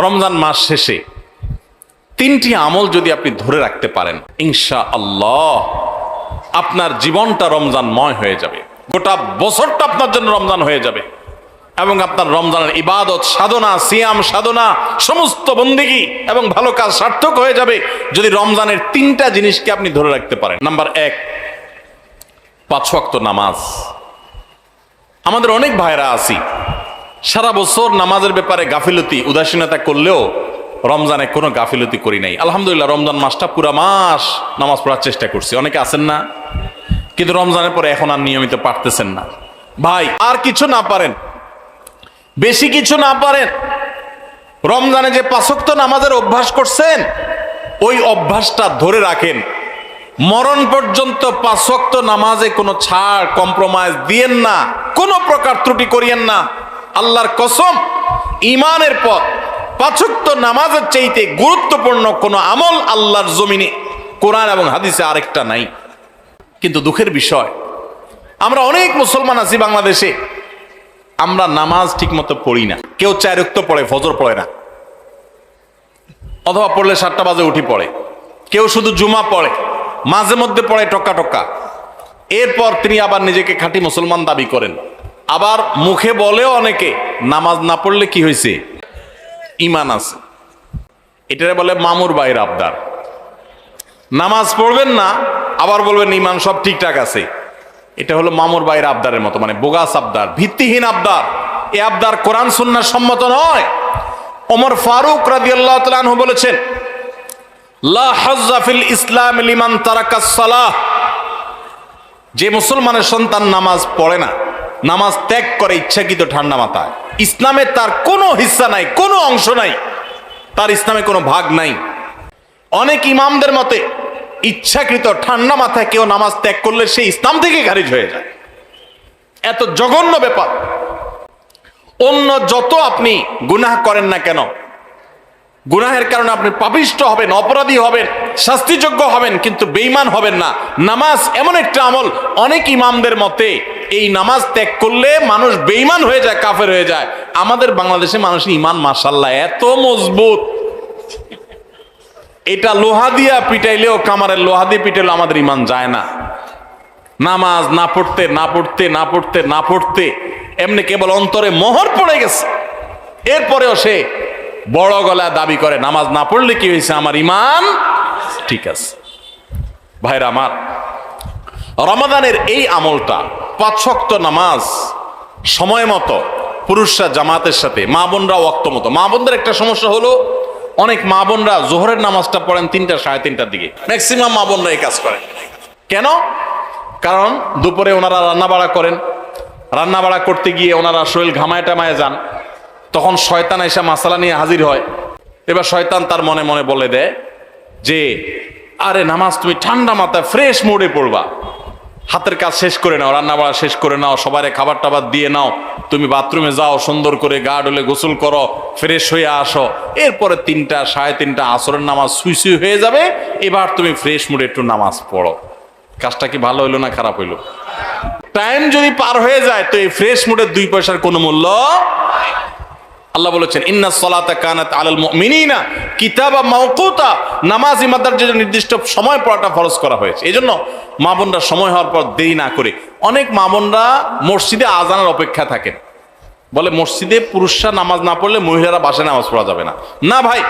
রমজান মাস শেষে তিনটি আমল যদি আপনি ধরে রাখতে পারেন ইনশা আল্লাহ আপনার জীবনটা রমজানময় হয়ে যাবে। গোটা বছরটা আপনার জন্য রমজান হয়ে যাবে এবং আপনার রমজানের ইবাদত, সাধনা, সিয়াম, সাধনা, সমস্ত বন্দিগি এবং ভালো কাজ সার্থক হয়ে যাবে যদি রমজানের তিনটা জিনিসকে আপনি ধরে রাখতে পারেন। নাম্বার এক, পাঁচ ওয়াক্ত নামাজ। আমাদের অনেক ভাইরা আছি সারা বছর নামাজের ব্যাপারে গাফিলতি, উদাসীনতা করলেও রমজানে কোনো গাফিলতি করি নাই। আলহামদুলিল্লাহ, রমজান মাসটা পুরা মাস নামাজ পড়ার চেষ্টা করছি। অনেকে আছেন না, কিন্তু রমজানের পরে এখন আর নিয়মিত পারতেছেন না। ভাই, আর কিছু না পারেন, বেশি কিছু না পারেন। রমজানে যে পাঁচক্ত নামাজের অভ্যাস করছেন, ওই অভ্যাসটা ধরে রাখেন। মরণ পর্যন্ত পাঁচক্ত নামাজে কোনো ছাড় কম্প্রোমাইজ দিয়েন না। কোনো প্রকার ত্রুটি করিয়েন না। আল্লাহর কসম ইমানের পর পাঁচক্ত নামাজের চাইতে গুরুত্বপূর্ণ কোনো আমল আল্লাহর জমিনে, কোরআন এবং হাদিসে আরেকটা নাই। কিন্তু দুঃখের বিষয়, আমরা অনেক মুসলমান আছি বাংলাদেশে, আমরা নামাজ ঠিকমতো পড়ি না। কেউ চারক্ত পড়ে, ফজর পড়ে না। অথবা পড়লে সাতটা বাজে উঠি পড়ে। কেউ শুধু জুমা পড়ে, মাঝে মধ্যে পড়ে টক্কা টক্কা এরপর তিনি আবার নিজেকে খাঁটি মুসলমান দাবি করেন। আবার মুখে বলেও অনেকে, নামাজ না পড়লে কি হয়েছে? ইমান আছে। এটারে বলে মামুর বাইর আবদার। নামাজ পড়বেন না, আবার বলবেন ইমান সব ঠিকঠাক আছে। এটা হলো মামুর বাইর আবদারের মতো মানে বোগাস আবদার, ভিত্তিহীন আবদার। এ আবদার কোরআন সুন্নার সম্মত নয়। ওমর ফারুক রাদিয়াল্লাহু আনহু বলেছেন, লা ইসলাম যে মুসলমানের সন্তান নামাজ পড়ে না নামাজ ত্যাগ করে ইচ্ছাকৃত ঠান্ডা মাথায়। ইসলামে তার কোনো হিস্সা নাই, কোনো অংশ নাই। তার ইসলামে কোনো ভাগ নাই। অনেক ইমামদের মতে, ইচ্ছাকৃত ঠান্ডা মাথায় কেউ নামাজ ত্যাগ করলে সে ইসলাম থেকে খারিজ হয়ে যায়। এত জঘন্য ব্যাপার। অন্য যত আপনি গুনাহ করেন না কেন গুনাহের কারণে আপনি পাপিষ্ট হবেন, অপরাধী হবেন, শাস্তিযোগ্য হবেন, কিন্তু বেইমান হবেন না। নামাজ এমন একটা আমল, অনেক ইমামদের মতে এই নামাজ ত্যাগ করলে মানুষ বেইমান হয়ে যায়, কাফের হয়ে যায়। আমাদের বাংলাদেশে মানুষের ইমান মাসাল্লাহ এত মজবুত। এটা লোহা দিয়া পিটাইলেও কামারের লোহা দিয়ে পিটাইলেও আমাদের ইমান যায় না। নামাজ না পড়তে না পড়তে না পড়তে না পড়তে, এমনি কেবল অন্তরে মোহর পড়ে গেছে। এরপরেও সে বড় গলা দাবি করে, নামাজ না পড়লে কি হয়েছে? আমার ইমান ঠিক আছে। ভাইরা আমার, রমাদানের এই আমলটা, পাঁচ শক্ত নামাজ সময় মতো পুরুষরা জামাতের সাথে, মা বোনরা ওক্ত মতো। মা বোনদের একটা সমস্যা হলো, অনেক মা বোনরা জোহরের নামাজটা পড়েন তিনটা, সাড়ে তিনটার দিকে। ম্যাক্সিমাম মা বোনরা এই কাজ করেন কেন? কারণ দুপুরে ওনারা রান্না বাড়া করেন। রান্না বাড়া করতে গিয়ে ওনারা শরীর ঘামায় টামায় যান। তখন শয়তান এসে মাসালা নিয়ে হাজির হয়। এবার শয়তান তার মনে মনে বলে দেয় যে, আরে নামাজ তুমি ঠান্ডা মাথায় ফ্রেশ মোডে পড়বা। হাতের কাজ শেষ করে নাও রান্না বাড়া শেষ করে নাও সবারে খাবার টাবার দিয়ে নাও। তুমি বাথরুমে যাও, সুন্দর করে গা ডলে গোসল করো ফ্রেশ হয়ে আসো। এরপরে তিনটা, সাড়ে তিনটা আসরের নামাজ সুই সুই হয়ে যাবে। এবার তুমি ফ্রেশ মুডে একটু নামাজ পড়ো। কাজটা কি ভালো হইল না খারাপ হইল? টাইম যদি পার হয়ে যায়, তো এই ফ্রেশ মুডের দুই পয়সার কোনো মূল্য আল্লাহ বলেছেন, ইন্না সলাতা কানাত আলাল মুমিনিনা কিতাবা মাওকুতা। নামাজ ইমাদার যে নির্দিষ্ট সময় পড়াটা ফরজ করা হয়েছে। এই জন্য মা বোনরা সময় হওয়ার পর দেরি না করে। অনেক মা বোনরা মসজিদে আজানের অপেক্ষা থাকেন বলে, মসজিদে পুরুষরা নামাজ না পড়লে মহিলারা বাসায় নামাজ পড়া যাবে না। না ভাই,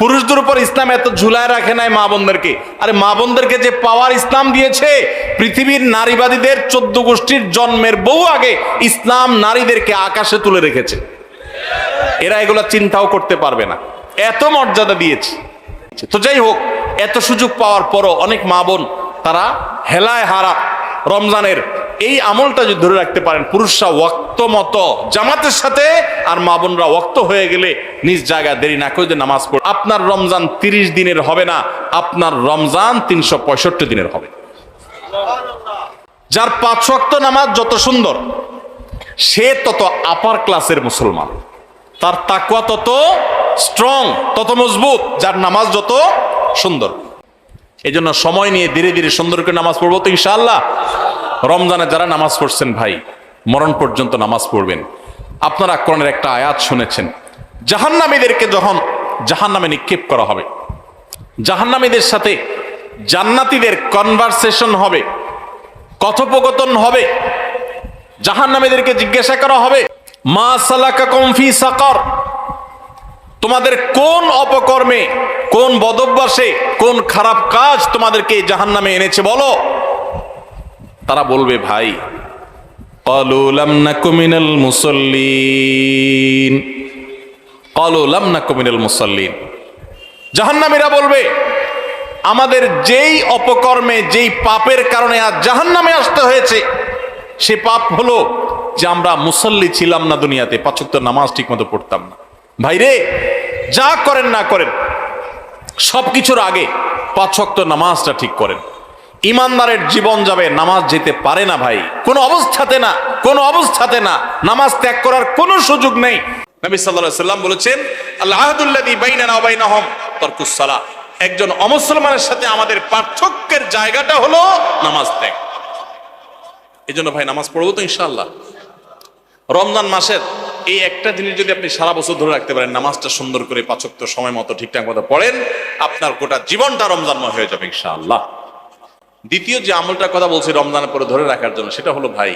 পুরুষদের উপর ইসলাম এত ঝুলায় রাখে নাই মা বোনদেরকে। আরে মা বোনদেরকে যে পাওয়ার ইসলাম দিয়েছে, পৃথিবীর নারীবাদীদের চোদ্দ গোষ্ঠীর জন্মের বহু আগে ইসলাম নারীদেরকে আকাশে তুলে রেখেছে। এরা এগুলো চিন্তাও করতে পারবে না। এত মর্যাদা দিয়েছে। তো যাই হোক, এত সুযোগ পাওয়ার পরও অনেক মা বোন, তারা হেলায় হারা রমজানের এই আমলটা যদি ধরে রাখতে পারেন, পুরুষরা ওক্ত মতো জামাতের সাথে আর মা বোনরা ওয়াক্ত হয়ে গেলে নিজ জায়গায় দেরি না করে নামাজ পড়ে। আপনার রমজান তিরিশ দিনের হবে না, আপনার রমজান তিনশো পঁয়ষট্টি দিনের হবে। যার পাঁচ ওয়াক্ত নামাজ যত সুন্দর, সে তত আপার ক্লাসের মুসলমান। তার তাকুয়া তত স্ট্রং তত মজবুত, যার নামাজ যত সুন্দর। এই জন্য সময় নিয়ে ধীরে ধীরে সুন্দর করে নামাজ পড়ব তো ইনশাআল্লাহ। রমজানে যারা নামাজ পড়ছেন ভাই, মরণ পর্যন্ত নামাজ পড়বেন। আপনারা কোরআনের একটা আয়াত শুনেছেন, জাহান্নামীদেরকে যখন জাহান নামে নিক্ষেপ করা হবে, জাহান্নামীদের সাথে জান্নাতীদের কনভারসেশন হবে, কথোপকথন হবে, জাহান্নামীদেরকে জিজ্ঞাসা করা হবে মা সালাকা কমফি সাকর। তোমাদের কোন অপকর্মে, কোন বদভ্যাসে, কোন খারাপ কাজ তোমাদেরকে জাহান নামে এনেছে বলো? তারা বলবে, ভাই মুসল্লিন। বলবে, আমাদের যেই অপকর্মে, যেই পাপের কারণে আজ জাহান্নামে আসতে হয়েছে সে পাপ হলো যে আমরা মুসল্লি ছিলাম না দুনিয়াতে, পাঁচক্ত নামাজ ঠিক মতো পড়তাম না। ভাইরে যা করেন না করেন, সবকিছুর আগে পাঁচক্ত নামাজটা ঠিক করেন। ইমানদারের জীবন যাবে, নামাজ যেতে পারে না ভাই। কোনো অবস্থাতে না, কোনো অবস্থাতে না, নামাজ ত্যাগ করার কোনো সুযোগ নেই। নবী সাল্লাম বলেছেন আল্লাহুল্লাযী বাইনানা একজন অমুসলমানের সাথে আমাদের পার্থক্যের জায়গাটা হলো নামাজ ত্যাগ। এই জন্য ভাই নামাজ পড়ব তো ইনশাল্লাহ রমজান মাসের এই একটা দিনের যদি আপনি সারা বছর ধরে রাখতে পারেন, নামাজটা সুন্দর করে পাচক সময় মতো ঠিকঠাক মতো পড়েন, আপনার গোটা জীবনটা রমজানময় হয়ে যাবে ইনশাআল্লাহ। দ্বিতীয় যে আমলটার কথা বলছি রমজানের পরে ধরে রাখার জন্য, সেটা হলো ভাই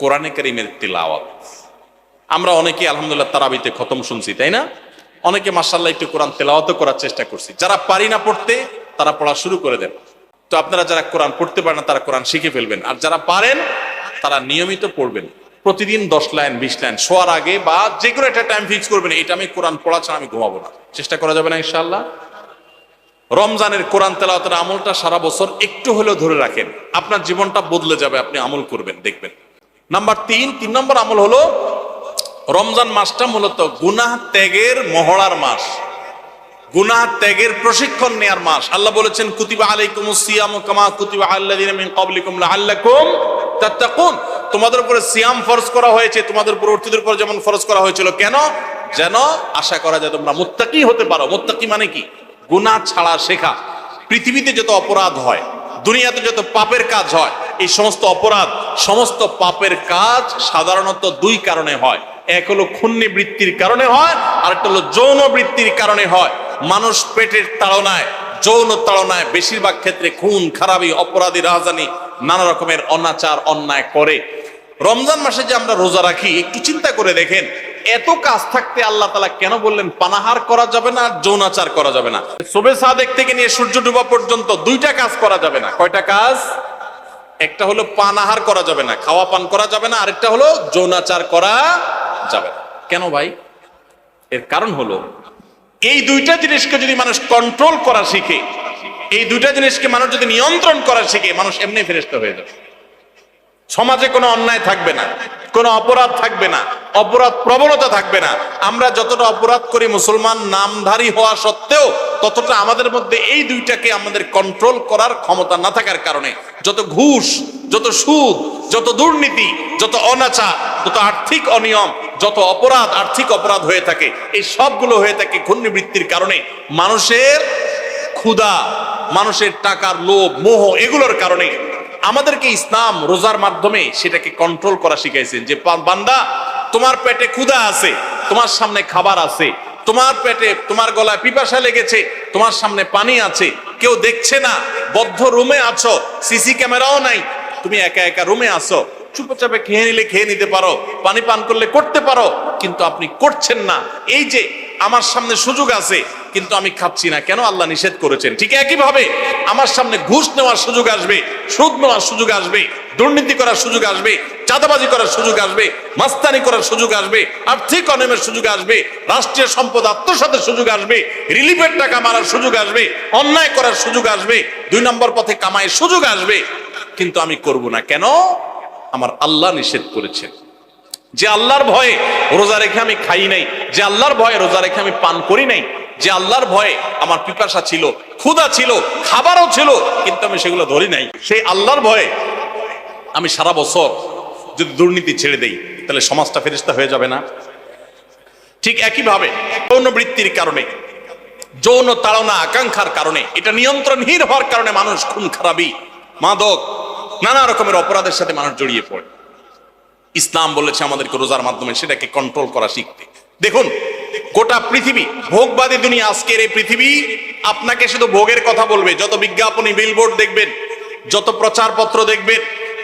কোরআনে কারিমের তিলাওয়াত। আমরা অনেকে আলহামদুলিল্লাহ তারাবিতে খতম শুনছি, তাই না? অনেকে মাসাল্লাহ একটু কোরআন তেলাওয়াত করার চেষ্টা করছি। যারা পারি না পড়তে, তারা পড়া শুরু করে দেন। তো আপনারা যারা কোরআন পড়তে পারেন তারা কোরআন শিখে ফেলবেন। আর যারা পারেন, তারা নিয়মিত পড়বেন। প্রতিদিন দশ লাইন, বিশ লাইন শোয়ার আগে বা যে কোনো একটা টাইম ফিক্স করবেন, এটা আমি কোরআন পড়া ছাড়া আমি ঘুমাবো না। চেষ্টা করা যাবে না ইনশাল্লাহ রমজানের কোরআন তেলাওয়াতের আমলটা সারা বছর একটু হলেও ধরে রাখেন। আপনার জীবনটা বদলে যাবে, আপনি আমল করবেন, দেখবেন। নাম্বার তিন তিন নম্বর আমল হলো, রমজান মাসটা মূলত গুনাহ ত্যাগের মহড়ার মাস। গুনাহ ত্যাগের প্রশিক্ষণ নেয়ার মাস। আল্লাহ বলেছেন, কুতিবা আলাইকুম সিয়াম কামা কুতিবা আল্লাযিনা মিন ক্বাবলিকুম লাআল্লাকুম তাত্তাকুন। তোমাদের উপরে সিয়াম ফরজ করা হয়েছে, তোমাদের পূর্ববর্তীদের উপর যেমন ফরজ করা হয়েছিল। কেন? যেন আশা করা যায় তোমরা মুত্তাকি হতে পারো। মুত্তাকি মানে কি? গুনাহ ছাড়া শেখা। পৃথিবীতে যত অপরাধ হয়, দুনিয়াতে যত পাপের কাজ হয়, এই সমস্ত অপরাধ, সমস্ত পাপের কাজ সাধারণত দুই কারণে হয়। এক হলো খুন্নি বৃত্তির কারণে হয় আর একটা হলো যৌন বৃত্তির কারণে হয়। মানুষ পেটের তাড়নায়, যৌন তাড়নায় বেশিরভাগ ক্ষেত্রে খুন, খারাপি, অপরাধী রাজধানী নানা রকমের অনাচার, অন্যায় করে। রমজান মাসে যে আমরা রোজা রাখি, একটু চিন্তা করে দেখেন, এত কাজ থাকতে আল্লাহ তালা কেন বললেন পানাহার করা যাবে না, আর যৌনাচার করা যাবে না? শোবে সাদেক থেকে নিয়ে সূর্য ডুবা পর্যন্ত দুইটা কাজ করা যাবে না। কয়টা কাজ? একটা হলো পানাহার করা যাবে না, খাওয়া পান করা যাবে না, আরেকটা হলো যৌনাচার করা যাবে না। কেন ভাই? এর কারণ হলো এই দুইটা জিনিসকে যদি মানুষ কন্ট্রোল করা শিখে, এই দুইটা জিনিসকে মানুষ যদি নিয়ন্ত্রণ করা শিখে, মানুষ এমনি ফেরস্ত হয়ে যাবে। সমাজে কোনো অন্যায় থাকবে না। কোনো অপরাধ থাকবে না, অপরাধ প্রবণতা থাকবে না। আমরা যতটা অপরাধ করি মুসলমান নামধারী হওয়া সত্ত্বেও ততটা আমাদের মধ্যে এই দুইটাকে আমাদের কন্ট্রোল করার ক্ষমতা না থাকার কারণে যত ঘুষ, যত সুদ, যত দুর্নীতি, যত অনাচার যত আর্থিক অনিয়ম, যত অপরাধ, আর্থিক অপরাধ হয়ে থাকে, এই সবগুলো হয়ে থাকে ঘূর্ণিবৃত্তির কারণে। মানুষের ক্ষুধা, মানুষের টাকার লোভ, মোহ, এগুলোর কারণে আমাদেরকে ইসলাম রোজার মাধ্যমে সেটাকে কন্ট্রোল করা শিখাইছেন যে বান্দা, তোমার পেটে ক্ষুধা আছে, তোমার সামনে খাবার আছে, তোমার পেটে তোমার গলায় পিপাসা লেগেছে, তোমার সামনে পানি আছে, কেউ দেখছে না, বদ্ধ রুমে আছো, সিসি ক্যামেরাও নাই, তুমি একা একা রুমে আসো চুপচাপে খেয়ে নিলে খেয়ে নিতে পারো, পানি পান করলে করতে পারো, কিন্তু আপনি করছেন না। এই যে আমার সামনে সুযোগ আছে কিন্তু আমি খাচ্ছি না কেন আল্লাহ নিষেধ করেছেন ঠিক একই ভাবে আমার সামনে ঘুষ নেওয়ার সুযোগ আসবে সুদ নেওয়ার সুযোগ আসবে দুর্নীতি করার সুযোগ আসবে চাঁদাবাজি করার সুযোগ আসবে মাস্তানি করার সুযোগ আসবে আর্থিক অনিয়মের সুযোগ আসবে রাষ্ট্রীয় সম্পদ আত্মসাতের সুযোগ আসবে রিলিফের টাকা মারার সুযোগ আসবে অন্যায় করার সুযোগ আসবে দুই নম্বর পথে কামায়ের সুযোগ আসবে কিন্তু আমি করব না কেন আমার আল্লাহ নিষেধ করেছেন যে আল্লাহর ভয়ে রোজা রেখে আমি খাই নাই, যে আল্লাহর ভয়ে রোজা রেখে আমি পান করি নাই, যে আল্লাহর ভয়ে আমার পিপাসা ছিল, ক্ষুধা ছিল, খাবারও ছিল, কিন্তু আমি সেগুলো ধরি নাই। সেই আল্লাহর ভয়ে আমি সারা বছর যদি দুর্নীতি ছেড়ে দেই, তাহলে সমাজটা ফেরিস্তা হয়ে যাবে না। ঠিক একইভাবে যৌন বৃত্তির কারণে, যৌন তাড়না, আকাঙ্ক্ষার কারণে, এটা নিয়ন্ত্রণহীন হওয়ার কারণে মানুষ খুন খারাপি, মাদক, নানা রকমের অপরাধের সাথে মানুষ জড়িয়ে পড়ে। ইসলাম বলেছে আমাদেরকে রোজার মাধ্যমে, সেটাকে কন্ট্রোল করা শিখতে। দেখুন, গোটা পৃথিবী, ভোগবাদী দুনিয়া, আজকের এই পৃথিবী আপনাকে শুধু ভোগের কথা বলবে। যত বিজ্ঞাপনী বিলবোর্ড দেখবেন, যত প্রচারপত্র দেখবেন,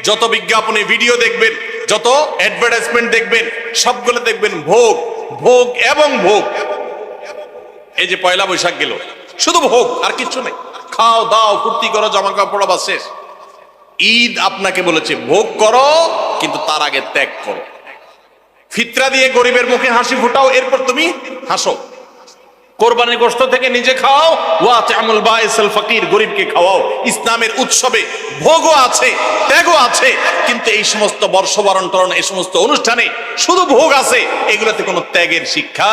যত বিজ্ঞাপনী ভিডিও দেখবেন, যত অ্যাডভার্টাইজমেন্ট দেখবেন, সবগুলো দেখবেন ভোগ ভোগ এবং ভোগ। এই যে পয়লা বৈশাখ গেল, শুধু ভোগ, আর কিছু নেই। খাও দাও, ফুর্তি করো জামা কাপড় বাস শেষ। ঈদ আপনাকে বলেছে, ভোগ করো কিন্তু তার আগে ত্যাগ করো। ফিতরা দিয়ে গরিবের মুখে হাসি ফুটাও, এরপর তুমি হাসো। কোরবানির গোষ্ঠ থেকে নিজে খাও ওয়া তামুল বাইসাল ফকির, গরিবকে খাওয়াও। ইসলামের উৎসবে ভোগও আছে, ত্যাগও আছে, কিন্তু এই সমস্ত বর্ষবরণ টরণ এই সমস্ত অনুষ্ঠানে শুধু ভোগ আছে, এগুলোতে কোনো ত্যাগের শিক্ষা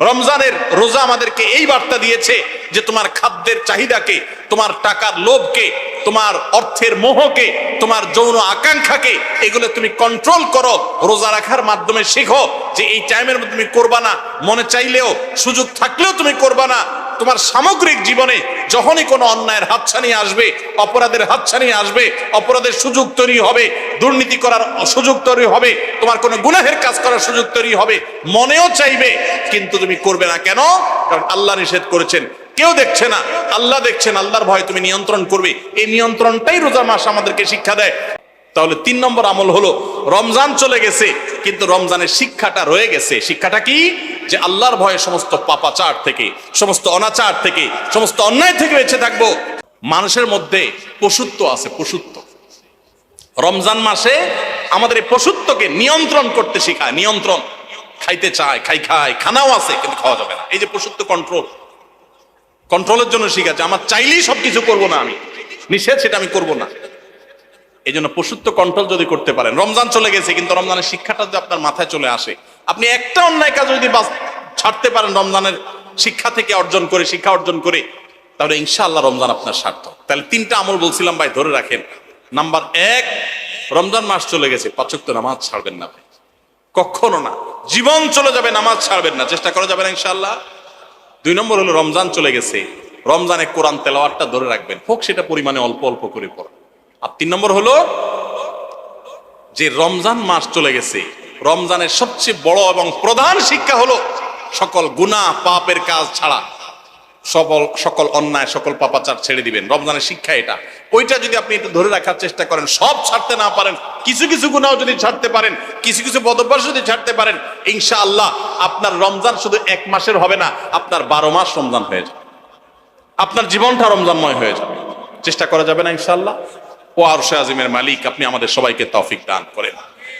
রমজানের রোজা আমাদেরকে এই বার্তা দিয়েছে যে তোমার খাদ্যের চাহিদাকে, তোমার টাকার লোভকে তোমার অর্থের মোহকে, তোমার যৌন আকাঙ্ক্ষাকে, এগুলো তুমি কন্ট্রোল করো, রোজা রাখার মাধ্যমে শেখো যে এই টাইমের মধ্যে তুমি করবা না। মনে চাইলেও, সুযোগ থাকলেও তুমি করবা না। তোমার সামগ্রিক জীবনে যখনই কোনো অন্যায়ের হাতছানি আসবে, অপরাধের হাতছানি আসবে, অপরাধের সুযোগ তৈরি হবে, দুর্নীতি করার সুযোগ তৈরি হবে, তোমার কোনো গুনাহের কাজ করার সুযোগ তৈরি হবে, মনেও চাইবে, কিন্তু তুমি করবে না। কেন? কারণ আল্লাহ নিষেধ করেছেন কেউ দেখছে না, আল্লাহ দেখছেন আল্লাহর ভয় তুমি নিয়ন্ত্রণ করবে। এই নিয়ন্ত্রণটাই রোজা মাস আমাদেরকে শিক্ষা দেয়। তাহলে তিন নম্বর আমল হলো, রমজান চলে গেছে, কিন্তু রমজানের শিক্ষাটা রয়ে গেছে। শিক্ষাটা কি? যে আল্লাহর ভয়ে সমস্ত পাপাচার থেকে, সমস্ত অনাচার থেকে, সমস্ত অন্যায় থেকে বেঁচে থাকব। মানুষের মধ্যে পশুত্ব আছে, পশুত্ব। রমজান মাসে আমাদের এই পশুত্বকে নিয়ন্ত্রণ করতে শেখায়, নিয়ন্ত্রণ। খাইতে চায়, খাই, খায়, খানাও আছে, কিন্তু খাওয়া যাবে না। এই যে পশুত্ব কন্ট্রোল কন্ট্রোলের জন্য শিখাচ্ছে, আমার চাইলেই সবকিছু করব না আমি। নিষেধ সেটা আমি করব না। এই জন্য পশুত্ব কন্ট্রোল যদি করতে পারেন, রমজান চলে গেছে, কিন্তু রমজানের শিক্ষাটা যদি আপনার মাথায় চলে আসে। আপনি একটা অন্যায় কাজ যদি ছাড়তে পারেন রমজানের শিক্ষা থেকে অর্জন করে, শিক্ষা অর্জন করে, তাহলে ইনশাআল্লাহ রমজান আপনার সার্থক। তাহলে তিনটা আমল বলছিলাম ভাই, ধরে রাখেন। নাম্বার এক, রমজান মাস চলে গেছে পাচক নামাজ ছাড়বেন না ভাই। কখনো না। জীবন চলে যাবে, নামাজ ছাড়বেন না। চেষ্টা করা যাবে না ইনশাআল্লাহ। দুই নম্বর হলো রমজান চলে গেছে। রমজানে কোরআন তেলাওয়ারটা ধরে রাখবেন। হোক সেটা পরিমাণে অল্প অল্প করে পড়। আর তিন নম্বর হলো যে রমজান মাস চলে গেছে, রমজানের সবচেয়ে বড় এবং প্রধান শিক্ষা হলো সকল গুণা পাপের কাজ ছাড়া। সকল সকল অন্যায়, সকল পাপাচার ছেড়ে দিবেন। রমজানের শিক্ষা এটা। ওইটা যদি আপনি একটু ধরে রাখার চেষ্টা করেন, সব ছাড়তে না পারেন, কিছু কিছু গুণাও যদি ছাড়তে পারেন, কিছু কিছু বদভ্যাস যদি ছাড়তে পারেন ইনশা আল্লাহ আপনার রমজান শুধু এক মাসের হবে না, আপনার বারো মাস রমজান হয়ে যাবে। আপনার জীবনটা রমজানময় হয়ে যাবে। চেষ্টা করা যাবে না ইনশাআল্লাহ। ও আর আজিমের মালিক, আপনি আমাদের সবাইকে তফিক দান করেন।